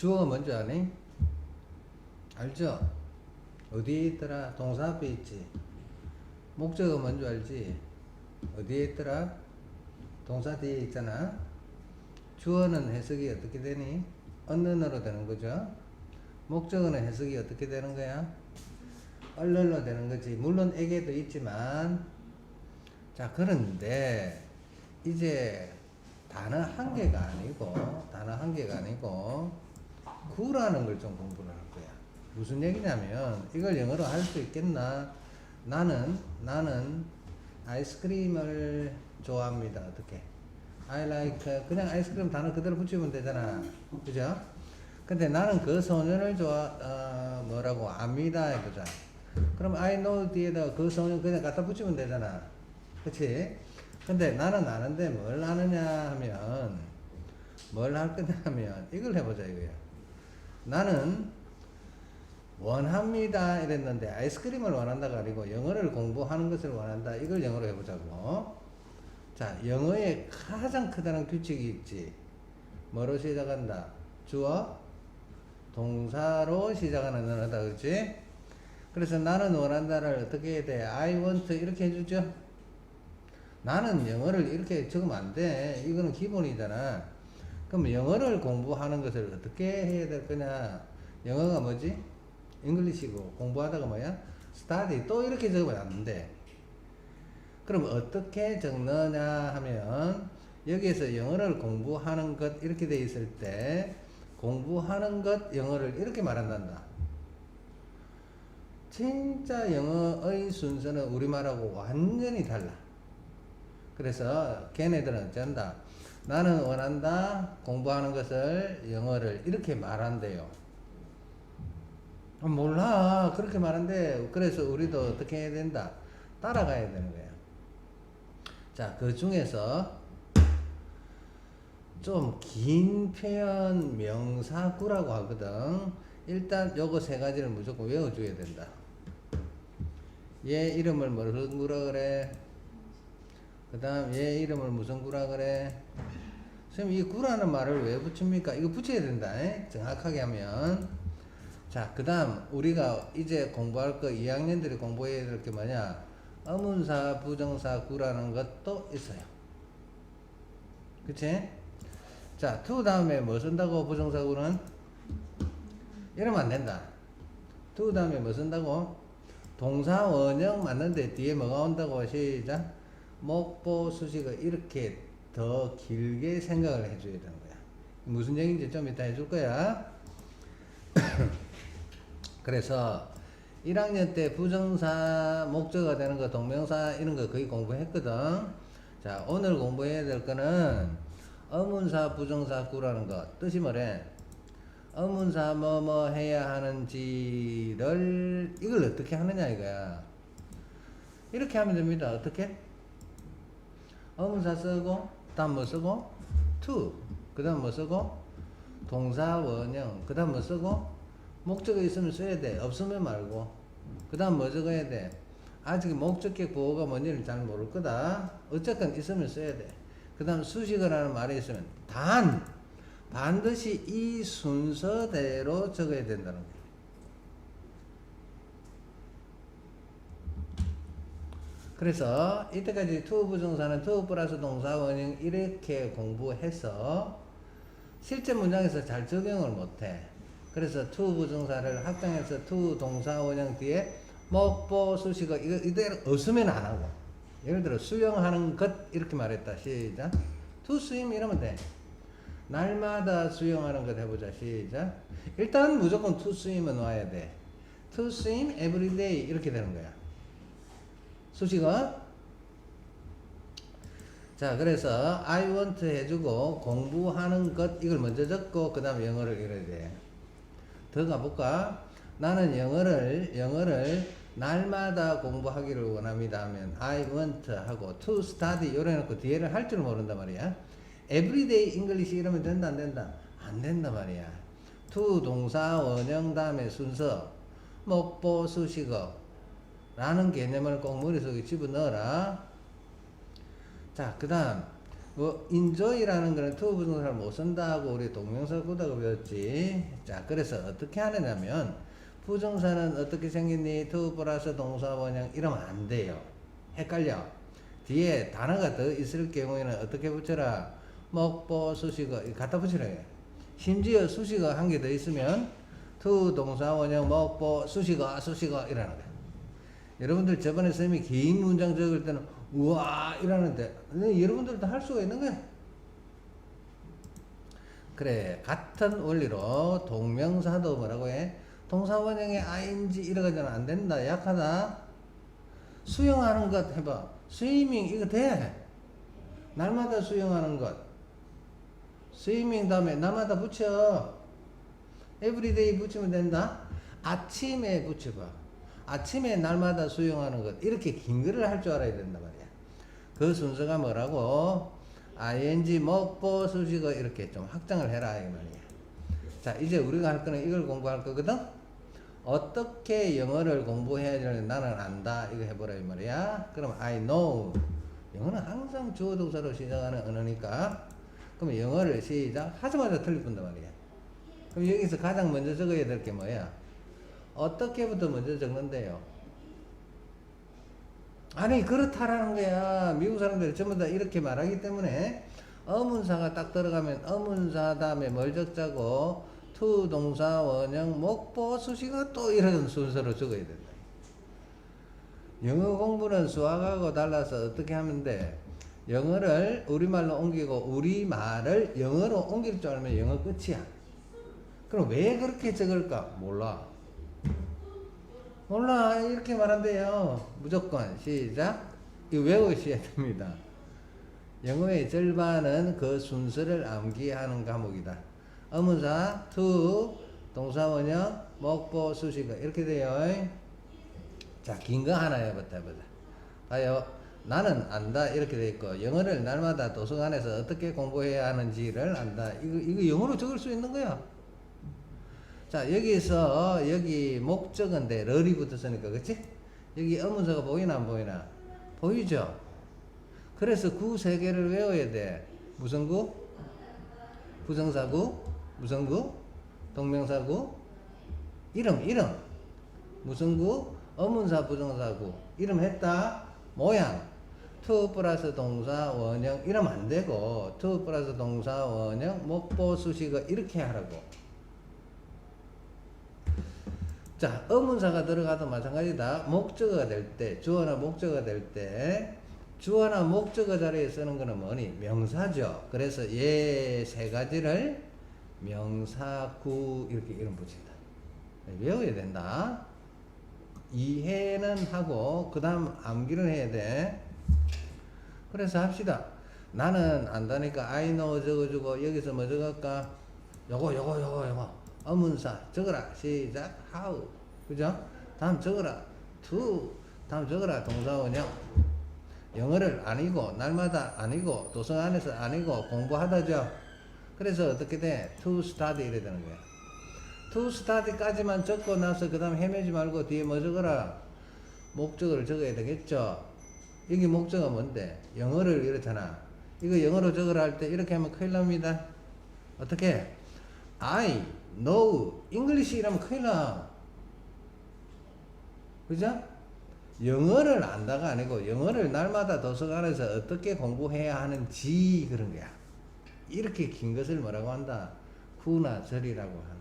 주어가 뭔지 아니? 알죠? 어디에 있더라? 동사 앞에 있지. 목적어 뭔지 알지? 어디에 있더라? 동사 뒤에 있잖아. 주어는 해석이 어떻게 되니? 언론으로 되는 거죠. 목적어는 해석이 어떻게 되는 거야? 언론로 되는 거지. 물론 에게도 있지만 자 그런데 이제 단어 한 개가 아니고 단어 한 개가 아니고 구라는 걸 좀 공부를 할 거야. 무슨 얘기냐면 이걸 영어로 할 수 있겠나? 나는 나는 아이스크림을 좋아합니다. 어떻게? I like 그냥 아이스크림 단어 그대로 붙이면 되잖아. 그죠? 근데 나는 그 소년을 좋아 어, 뭐라고 압니다 해보자. 그럼 I know 뒤에다 그 소년 그냥 갖다 붙이면 되잖아. 그치? 근데 나는 아는데 뭘 아느냐 하면 뭘 할 거냐 하면 이걸 해보자 이거야. 나는 원합니다 이랬는데 아이스크림을 원한다가 아니고 영어를 공부하는 것을 원한다. 이걸 영어로 해보자고. 자 영어의 가장 크다는 규칙이 있지. 뭐로 시작한다? 주어 동사로 시작하는 언어다 그렇지? 그래서 나는 원한다를 어떻게 해야 돼? I want 이렇게 해주죠. 나는 영어를 이렇게 적으면 안돼. 이거는 기본이잖아 그럼 영어를 공부하는 것을 어떻게 해야 될 거냐 영어가 뭐지 잉글리시고 공부하다가 뭐야? 스타디 또 이렇게 돼. 그럼 어떻게 적느냐 하면 여기에서 영어를 공부하는 것 이렇게 돼 있을 때 공부하는 것 영어를 이렇게 말한단다. 진짜 영어의 순서는 우리말하고 완전히 달라. 그래서 걔네들은 어쩐다. 나는 원한다. 공부하는 것을 영어를 이렇게 말한대요. 아, 몰라. 그렇게 말한대. 그래서 우리도 어떻게 해야 된다? 따라가야 되는 거야. 자, 그 중에서 좀 긴 표현 명사구라고 하거든. 일단 요거 세 가지를 무조건 외워줘야 된다. 얘 이름을 무슨 구라 그래? 그 다음 얘 이름을 무슨 구라 그래? 선생님 이 구라는 말을 왜 붙입니까? 이거 붙여야 된다. 에? 정확하게 하면. 자, 그 다음, 우리가 이제 공부할 거, 2학년들이 공부해야 될 게 뭐냐? 어문사, 부정사, 구라는 것도 있어요. 그치? 자, to 다음에 뭐 쓴다고, 부정사, 구는? 이러면 안 된다. to 다음에 뭐 쓴다고? 동사, 원형 맞는데 뒤에 뭐가 온다고, 시작. 목보, 수식어, 이렇게 더 길게 생각을 해줘야 되는 거야. 무슨 얘기인지 좀 이따 해줄 거야. 그래서 1학년 때 부정사 목적어가 되는 거 동명사 이런 거 거의 공부했거든. 자, 오늘 공부해야 될 거는 어문사 부정사 구라는 거. 뜻이 뭐래? 어문사 뭐뭐 해야 하는지를 이걸 어떻게 하느냐 이거야. 이렇게 하면 됩니다. 어떻게? 어문사 쓰고 다음 뭐 쓰고 to 그 다음 뭐 쓰고 동사 원형 그 다음 뭐 쓰고 목적어 있으면 써야 돼. 없으면 말고. 그 다음 뭐 적어야 돼? 아직 목적격 보호가 뭔지는 잘 모를 거다. 어쨌건 있으면 써야 돼. 그 다음 수식어라는 말이 있으면 단, 반드시 이 순서대로 적어야 된다는 거야. 그래서 이때까지 투 부정사는 투 플러스 동사 원형 이렇게 공부해서 실제 문장에서 잘 적용을 못해. 그래서 투 부정사를 합성해서 투 동사 원형 뒤에 목보 수식어 이거 이대로 없으면 안 하고 예를 들어 수영하는 것 이렇게 말했다. 시작. 투 스임 이러면 돼. 날마다 수영하는 것 해보자. 시작. 일단 무조건 투 스임은 와야 돼투 스임 everyday 이렇게 되는 거야 수식어 자 그래서 I want 해주고 공부하는 것 이걸 먼저 적고 그 다음에 영어를 읽어야 돼 더 가볼까? 나는 영어를, 영어를 날마다 공부하기를 원합니다 하면 I want 하고 to study 요래 놓고 뒤에를 할 줄 모른단 말이야. everyday English 이러면 된다 안 된다? 안 된다 말이야. to 동사 원형 다음에 순서 목보 수식어 라는 개념을 꼭 머릿속에 집어넣어라. 자, 그 다음 뭐 enjoy라는 거는 to 부정사를 못 쓴다고 우리 동명사 구다고 배웠지. 자, 그래서 어떻게 하느냐면 부정사는 어떻게 생겼니? to 플러스 동사 원형 이러면 안 돼요. 헷갈려. 뒤에 단어가 더 있을 경우에는 어떻게 붙여라? 먹보 수식어 갖다 붙이라 해. 심지어 수식어 한 개 더 있으면 to 동사 원형 먹보 수식어 수식어 이러는 거야. 여러분들 저번에 선생님이 긴 문장 적을 때는 우와 이러는데 여러분들도 할 수가 있는 거야. 그래 같은 원리로 동명사도 뭐라고 해? 동사 원형의 ing 이러가지는 안 된다 약하다. 수영하는 것 해봐. 스위밍 이거 돼. 날마다 수영하는 것. 스위밍 다음에 날마다 붙여. 에브리데이 붙이면 된다. 아침에 붙여봐. 아침에 날마다 수영하는 것. 이렇게 긴 글을 할 줄 알아야 된단 말이야. 그 순서가 뭐라고? ing 먹보 수식어 이렇게 좀 확장을 해라 이 말이야. 자 이제 우리가 할 거는 이걸 공부할 거거든. 어떻게 영어를 공부해야 되는지 나는 안다 이거 해보라 이 말이야. 그럼 I know. 영어는 항상 주어 동사로 시작하는 언어니까. 그럼 영어를 시작 하자마자 틀릴 뿐단 말이야. 그럼 여기서 가장 먼저 적어야 될 게 뭐야? 어떻게부터 먼저 적는데요? 아니 그렇다라는 거야. 미국 사람들이 전부 다 이렇게 말하기 때문에 어문사가 딱 들어가면 어문사 다음에 뭘 적자고 to 동사 원형 목보 수식어 또 이런 순서로 적어야 된다. 영어 공부는 수학하고 달라서 어떻게 하면 돼? 영어를 우리말로 옮기고 우리말을 영어로 옮길 줄 알면 영어 끝이야. 그럼 왜 그렇게 적을까? 몰라. 몰라. 이렇게 말한대요. 무조건. 시작. 이거 외우셔야 됩니다. 영어의 절반은 그 순서를 암기하는 과목이다. 어문사, to, 동사원형, 목보, 수식어. 이렇게 돼요. 자, 긴 거 하나 해보자, 해보자. 봐요. 나는 안다. 이렇게 돼 있고, 영어를 날마다 도서관에서 어떻게 공부해야 하는지를 안다. 이거, 이거 영어로 적을 수 있는 거야. 자, 여기서, 여기 목적인데, 럴이 붙었으니까, 그치? 여기 어문서가 보이나, 안 보이나? 보이죠? 그래서 구 세 개를 외워야 돼. 무슨 구? 부정사구? 무슨 구? 동명사구? 이름, 이름. 무슨 구? 어문사 부정사구. 이름 했다. 모양. to 플러스 동사 원형 이러면 안 되고 to 플러스 동사 원형 목보 수식어 이렇게 하라고. 자, 어문사가 들어가도 마찬가지다. 목적어가 될 때, 주어나 목적어가 될 때, 주어나 목적어 자리에 쓰는 거는 뭐니? 명사죠. 그래서 얘 세 가지를 명사구 이렇게 이름 붙인다. 외워야 된다. 이해는 하고, 그 다음 암기를 해야 돼. 그래서 합시다. 나는 안다니까 I know 적어주고, 여기서 뭐 적을까? 요거, 요거, 요거, 요거. 어문사 적어라. 시작. how 그죠? 다음 적어라. to 다음 적어라. 동사원형. 영어를 아니고 날마다 아니고 도서 안에서 아니고 공부하다죠. 그래서 어떻게 돼? to study 이래 되는 거야. to study까지만 적고 나서 그 다음 헤매지 말고 뒤에 뭐 적어라? 목적어를 적어야 되겠죠. 여기 목적어 뭔데? 영어를 이렇잖아. 이거 영어로 적어라 할 때 이렇게 하면 큰일 납니다. 어떻게? I know English 이라면 큰일 나. 그죠? 영어를 안다가 아니고 영어를 날마다 도서관에서 어떻게 공부해야 하는지 그런 거야. 이렇게 긴 것을 뭐라고 한다? 구나 절이라고 하는 거야.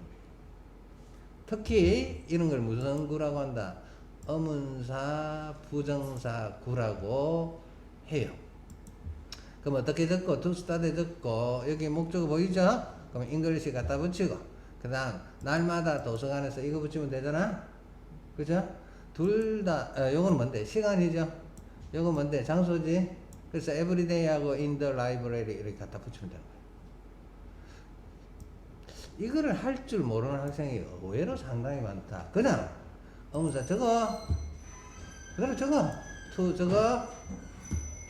특히 이런 걸 무슨 구라고 한다? 어문사, 부정사 구라고 해요. 그럼 어떻게 적고 to start 적고 여기 목적어 보이죠? 그럼 잉글리시 갖다 붙이고 그 다음 날마다 도서관에서 이거 붙이면 되잖아. 그죠? 둘다 어, 요거는 뭔데? 시간이죠. 요거 뭔데? 장소지. 그래서 everyday하고 in the library 이렇게 갖다 붙이면 되는 거야. 이거를 할 줄 모르는 학생이 의외로 상당히 많다. 그냥 어문사 적어 그래 적어 to 적어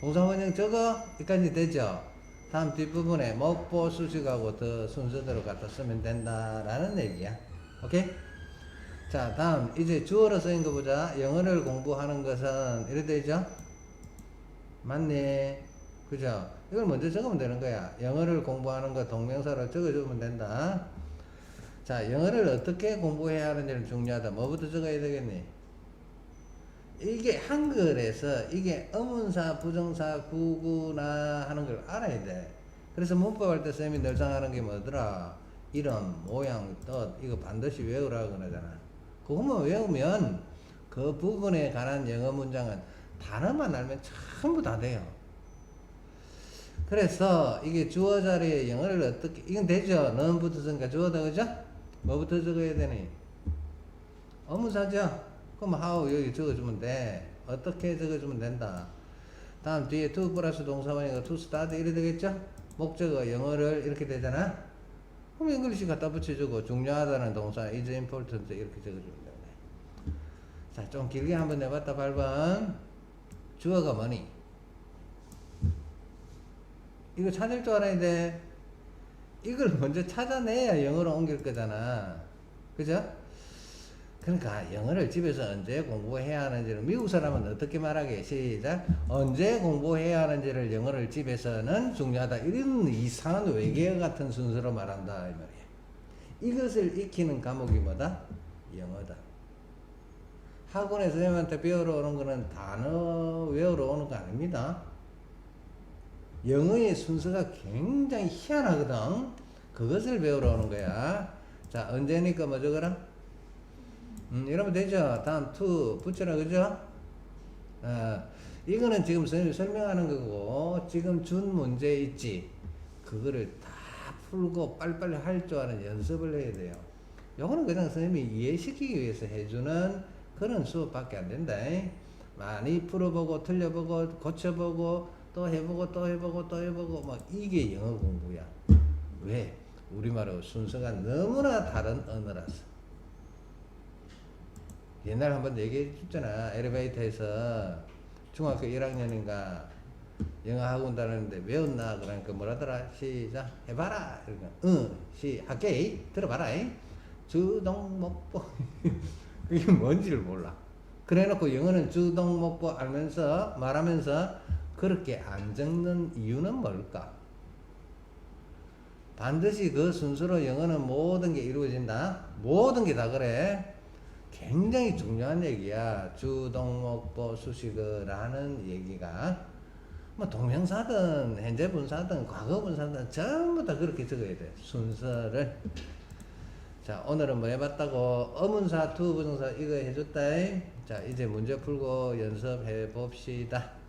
동사원형 적어 여기까지 되죠 다음 뒷부분에 목보 수식하고 더 순서대로 갖다 쓰면 된다라는 얘기야. 오케이? 자, 다음 이제 주어로 쓰인 거 보자. 영어를 공부하는 것은 이래 되죠? 맞네. 그죠? 이걸 먼저 적으면 되는 거야. 영어를 공부하는 거 동명사로 적어주면 된다. 자, 영어를 어떻게 공부해야 하는지는 중요하다. 뭐부터 적어야 되겠니? 이게 한글에서 이게 어문사, 부정사, 구구나 하는 걸 알아야 돼. 그래서 문법 할 때 쌤이 늘상 하는 게 뭐더라? 이름, 모양, 뜻, 이거 반드시 외우라고 그러잖아. 그것만 외우면 그 부분에 관한 영어 문장은 단어만 알면 전부 다 돼요. 그래서 이게 주어 자리에 영어를 어떻게, 이건 되죠? 넌 붙었으니까 주어다, 그죠? 뭐부터 적어야 되니? 어문사죠? 그럼 how 여기 적어주면 돼. 어떻게 적어주면 된다. 다음 뒤에 to 플러스 동사원이가 to start 이래 되겠죠? 목적어 영어를 이렇게 되잖아? 그럼 잉글리시 갖다 붙여주고 중요하다는 동사 is important 이렇게 적어주면 되네. 자, 좀 길게 한번 해봤다, 8번. 주어가 뭐니? 이거 찾을 줄 알아야 돼. 이걸 먼저 찾아내야 영어로 옮길 거잖아. 그죠? 그러니까 영어를 집에서 언제 공부해야 하는지를 미국 사람은 어떻게 말하게? 시작. 언제 공부해야 하는지를 영어를 집에서는 중요하다. 이런 이상한 외계어 같은 순서로 말한다 이 말이야 이것을 익히는 과목이 뭐다? 영어다. 학원에 선생님한테 배우러 오는 거는 단어 외우러 오는 거 아닙니다. 영어의 순서가 굉장히 희한하거든. 그것을 배우러 오는 거야. 자 언제니까 뭐 적어라 음, 이러면 되죠. 다음 to 붙여라 그죠? 어, 이거는 지금 선생님이 설명하는 거고 지금 준 문제 있지. 그거를 다 풀고 빨리빨리 할 줄 아는 연습을 해야 돼요. 요거는 그냥 선생님이 이해시키기 위해서 해주는 그런 수업밖에 안 된다. 많이 풀어보고 틀려보고 고쳐보고 또 해보고 또 해보고 또 해보고 막 이게 영어 공부야. 왜? 우리말하고 순서가 너무나 다른 언어라서. 옛날 한번 얘기해 줬잖아. 엘리베이터에서 중학교 1학년인가 영어 학원 다녔는데 외웠나? 그러니까 뭐라더라? 시작 해봐라. 그러니까 응, 시 할게. 들어봐라. 주동목보 그게 뭔지를 몰라. 그래놓고 영어는 주동목보 알면서 말하면서 그렇게 안 적는 이유는 뭘까? 반드시 그 순서로 영어는 모든 게 이루어진다. 모든 게 다 그래. 굉장히 중요한 얘기야. 주동목보 수식어라는 얘기가 뭐 동명사든 현재 분사든 과거 분사든 전부 다 그렇게 적어야 돼. 순서를. 자, 오늘은 뭐 해봤다고? 어문사, 투부정사 이거 해줬다. 자, 이제 문제 풀고 연습해 봅시다.